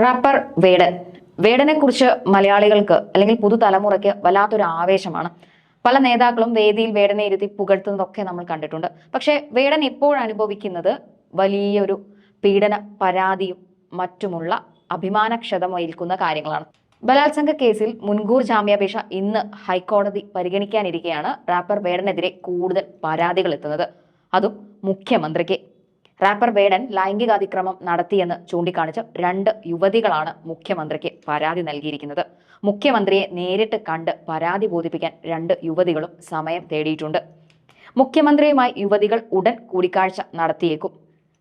Wrapper വേടൻ വേടനെ കുറിച്ച് മലയാളികൾക്ക് അല്ലെങ്കിൽ പുതുതലമുറയ്ക്ക് വല്ലാത്തൊരു ആവേശമാണ്. പല നേതാക്കളും വേദിയിൽ വേടനെ ഇരുത്തി പുകഴ്ത്തുന്നതൊക്കെ നമ്മൾ കണ്ടിട്ടുണ്ട്. പക്ഷേ വേടൻ ഇപ്പോൾ അനുഭവിക്കുന്നത് വലിയൊരു പീഡന പരാതിയും മറ്റുമുള്ള അഭിമാനക്ഷതമേൽക്കുന്ന കാര്യങ്ങളാണ്. ബലാത്സംഗ കേസിൽ മുൻകൂർ ജാമ്യാപേക്ഷ ഇന്ന് ഹൈക്കോടതി പരിഗണിക്കാനിരിക്കെയാണ് റാപ്പർ വേടനെതിരെ കൂടുതൽ പരാതികൾ എത്തുന്നത്. അതും മുഖ്യമന്ത്രിക്ക്. റാപ്പർ വേടൻ ലൈംഗികാതിക്രമം നടത്തിയെന്ന് ചൂണ്ടിക്കാണിച്ച് രണ്ട് യുവതികളാണ് മുഖ്യമന്ത്രിക്ക് പരാതി നൽകിയിരിക്കുന്നത്. മുഖ്യമന്ത്രിയെ നേരിട്ട് കണ്ട് പരാതി ബോധിപ്പിക്കാൻ രണ്ട് യുവതികളും സമയം തേടിയിട്ടുണ്ട്. മുഖ്യമന്ത്രിയുമായി യുവതികൾ ഉടൻ കൂടിക്കാഴ്ച നടത്തിയേക്കും.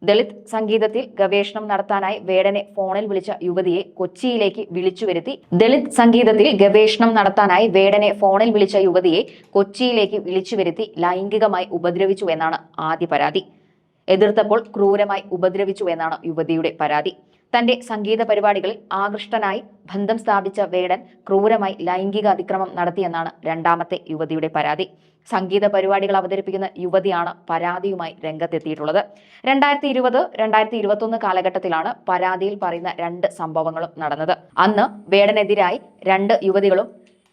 ദളിത് സംഗീതത്തിൽ ഗവേഷണം നടത്താനായി വേടനെ ഫോണിൽ വിളിച്ച യുവതിയെ കൊച്ചിയിലേക്ക് വിളിച്ചു വരുത്തി. ദളിത് സംഗീതത്തിൽ ഗവേഷണം നടത്താനായി വേടനെ ഫോണിൽ വിളിച്ച യുവതിയെ കൊച്ചിയിലേക്ക് വിളിച്ചു വരുത്തി ലൈംഗികമായി ഉപദ്രവിച്ചു എന്നാണ് ആദ്യ പരാതി. എതിർത്തപ്പോൾ ക്രൂരമായി ഉപദ്രവിച്ചു എന്നാണ് യുവതിയുടെ പരാതി. തന്റെ സംഗീത പരിപാടികളിൽ ആകൃഷ്ടനായി ബന്ധം സ്ഥാപിച്ച വേടൻ ക്രൂരമായി ലൈംഗിക അതിക്രമം നടത്തിയെന്നാണ് രണ്ടാമത്തെ യുവതിയുടെ പരാതി. സംഗീത പരിപാടികൾ അവതരിപ്പിക്കുന്ന യുവതിയാണ് പരാതിയുമായി രംഗത്തെത്തിയിട്ടുള്ളത്. രണ്ടായിരത്തി ഇരുപത് രണ്ടായിരത്തി ഇരുപത്തൊന്ന് കാലഘട്ടത്തിലാണ് പരാതിയിൽ പറയുന്ന രണ്ട് സംഭവങ്ങളും നടന്നത്. അന്ന് വേടനെതിരായി രണ്ട് യുവതികളും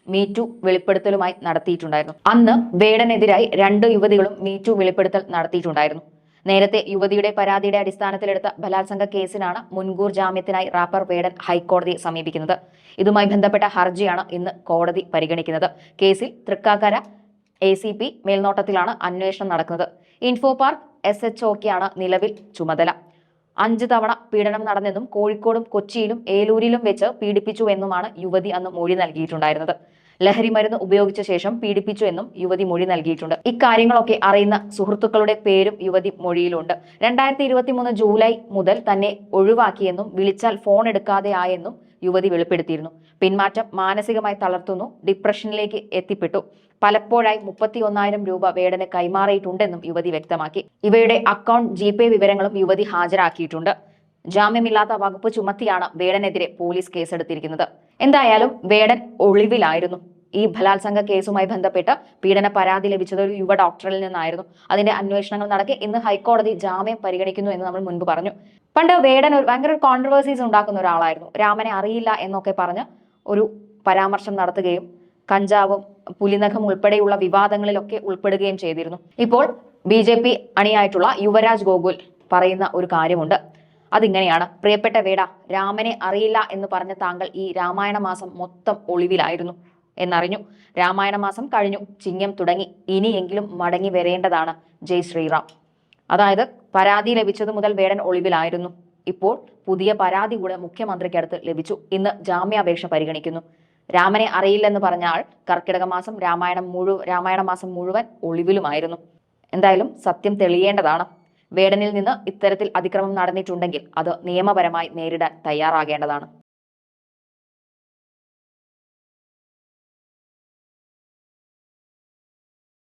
മീറ്റു വെളിപ്പെടുത്തലുമായി നടത്തിയിട്ടുണ്ടായിരുന്നു. അന്ന് വേടനെതിരായി രണ്ട് യുവതികളും മീറ്റു വെളിപ്പെടുത്തൽ നടത്തിയിട്ടുണ്ടായിരുന്നു. നേരത്തെ യുവതിയുടെ പരാതിയുടെ അടിസ്ഥാനത്തിലെടുത്ത ബലാത്സംഗ കേസിനാണ് മുൻകൂർ ജാമ്യത്തിനായി റാപ്പർ വേടൻ ഹൈക്കോടതിയെ സമീപിക്കുന്നത്. ഇതുമായി ബന്ധപ്പെട്ട ഹർജിയാണ് ഇന്ന് കോടതി പരിഗണിക്കുന്നത്. കേസിൽ തൃക്കാക്കര എ മേൽനോട്ടത്തിലാണ് അന്വേഷണം നടക്കുന്നത്. ഇൻഫോ പാർക്ക് എസ് നിലവിൽ ചുമതല. അഞ്ച് തവണ പീഡനം നടന്നെന്നും കോഴിക്കോടും കൊച്ചിയിലും ഏലൂരിലും വെച്ച് പീഡിപ്പിച്ചു എന്നുമാണ് യുവതി അന്ന് മൊഴി നൽകിയിട്ടുണ്ടായിരുന്നത്. ലഹരി മരുന്ന് ഉപയോഗിച്ച ശേഷം പീഡിപ്പിച്ചു എന്നും യുവതി മൊഴി നൽകിയിട്ടുണ്ട്. ഇക്കാര്യങ്ങളൊക്കെ അറിയുന്ന സുഹൃത്തുക്കളുടെ പേരും യുവതി മൊഴിയിലുണ്ട്. രണ്ടായിരത്തി ഇരുപത്തി മൂന്ന് ജൂലൈ മുതൽ തന്നെ ഒഴിവാക്കിയെന്നും വിളിച്ചാൽ ഫോൺ എടുക്കാതെ ആയെന്നും യുവതി വെളിപ്പെടുത്തിയിരുന്നു. പിന്മാറ്റം മാനസികമായി തളർത്തുന്നു ഡിപ്രഷനിലേക്ക് എത്തിപ്പെട്ടു. പലപ്പോഴായി മുപ്പത്തി ഒന്നായിരം രൂപ വേടന് കൈമാറിയിട്ടുണ്ടെന്നും യുവതി വ്യക്തമാക്കി. ഇവയുടെ അക്കൗണ്ട് ജി വിവരങ്ങളും യുവതി ഹാജരാക്കിയിട്ടുണ്ട്. ജാമ്യമില്ലാത്ത വകുപ്പ് ചുമത്തിയാണ് വേടനെതിരെ പോലീസ് കേസെടുത്തിരിക്കുന്നത്. എന്തായാലും വേടൻ ഒളിവിലായിരുന്നു. ഈ ബലാത്സംഗ കേസുമായി ബന്ധപ്പെട്ട് പീഡന പരാതി ലഭിച്ചത് ഒരു യുവ ഡോക്ടറിൽ നിന്നായിരുന്നു. അതിന്റെ അന്വേഷണങ്ങൾ നടക്കെ ഇന്ന് ഹൈക്കോടതി ജാമ്യം പരിഗണിക്കുന്നു എന്ന് നമ്മൾ മുൻപ് പറഞ്ഞു. പണ്ട് വേടൻ ഒരു ഭയങ്കര കോൺട്രവേഴ്സീസ് ഉണ്ടാക്കുന്ന ഒരാളായിരുന്നു. രാമനെ അറിയില്ല എന്നൊക്കെ പറഞ്ഞ് ഒരു പരാമർശം നടത്തുകയും കഞ്ചാവും പുലിനഖം ഉൾപ്പെടെയുള്ള വിവാദങ്ങളിലൊക്കെ ഉൾപ്പെടുകയും ചെയ്തിരുന്നു. ഇപ്പോൾ ബി ജെ പി അണിയായിട്ടുള്ള യുവരാജ് ഗോകുൽ പറയുന്ന ഒരു കാര്യമുണ്ട്. അതിങ്ങനെയാണ്. പ്രിയപ്പെട്ട വേട രാമനെ അറിയില്ല എന്ന് പറഞ്ഞ താങ്കൾ ഈ രാമായണ മാസം മൊത്തം ഒളിവിലായിരുന്നു എന്നറിഞ്ഞു. രാമായണ മാസം കഴിഞ്ഞു ചിങ്ങം തുടങ്ങി. ഇനിയെങ്കിലും മടങ്ങി വരേണ്ടതാണ് ജയ് ശ്രീറാം. അതായത് പരാതി ലഭിച്ചത് മുതൽ വേടൻ ഒളിവിലായിരുന്നു. ഇപ്പോൾ പുതിയ പരാതി കൂടെ മുഖ്യമന്ത്രിക്കടുത്ത് ലഭിച്ചു. ഇന്ന് ജാമ്യാപേക്ഷ പരിഗണിക്കുന്നു. രാമനെ അറിയില്ലെന്ന് പറഞ്ഞ ആൾ കർക്കിടക മാസം രാമായണം മുഴു രാമായണ മാസം മുഴുവൻ ഒളിവിലുമായിരുന്നു. എന്തായാലും സത്യം തെളിയേണ്ടതാണ്. വേടനിൽ നിന്ന് ഇത്തരത്തിൽ അതിക്രമം നടന്നിട്ടുണ്ടെങ്കിൽ അത് നിയമപരമായി നേരിടാൻ തയ്യാറാകേണ്ടതാണ്.